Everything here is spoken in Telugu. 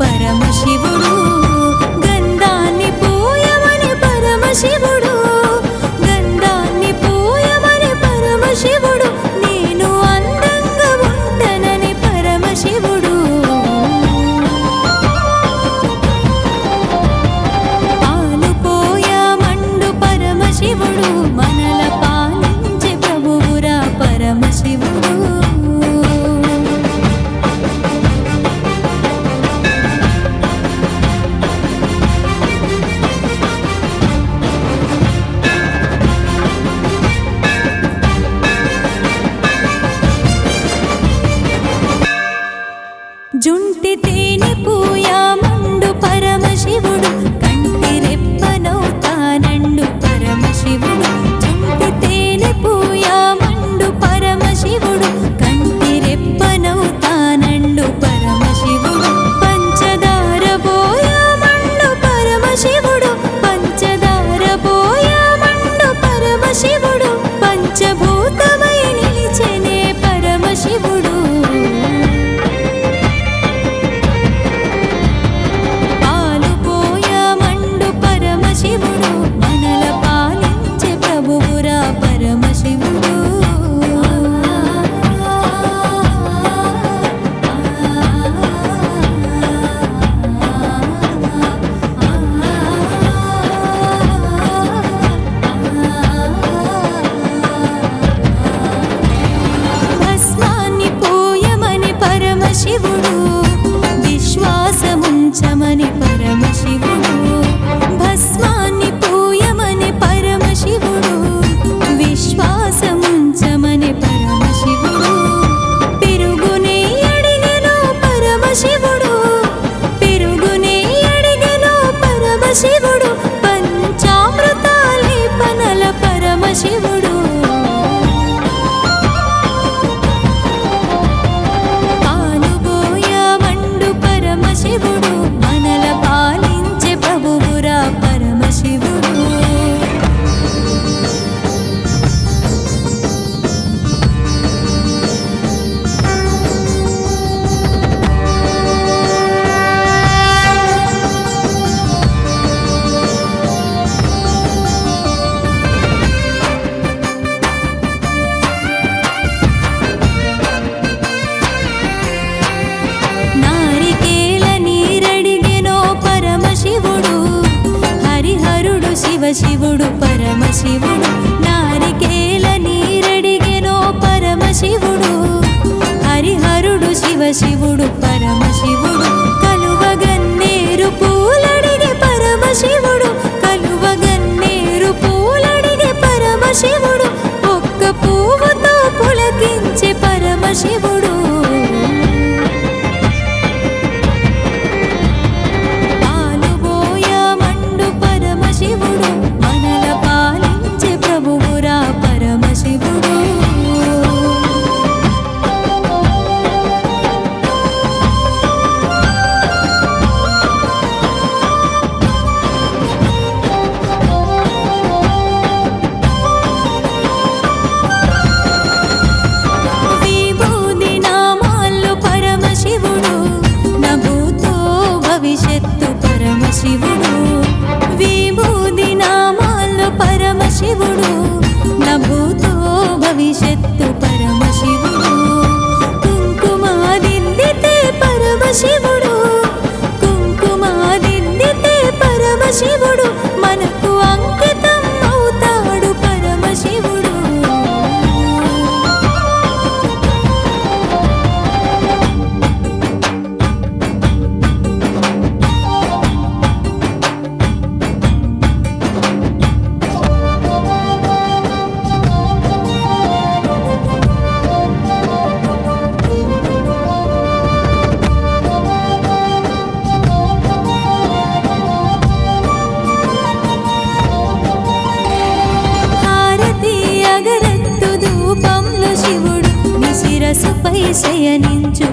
పరమశివుడు. హరిహరుడు శివుడు పరమశివుడు. పరమశివుడు విభూది నామాల్లో పరమశివుడు. నభూతో భవిష్యత్తు అగరత్తు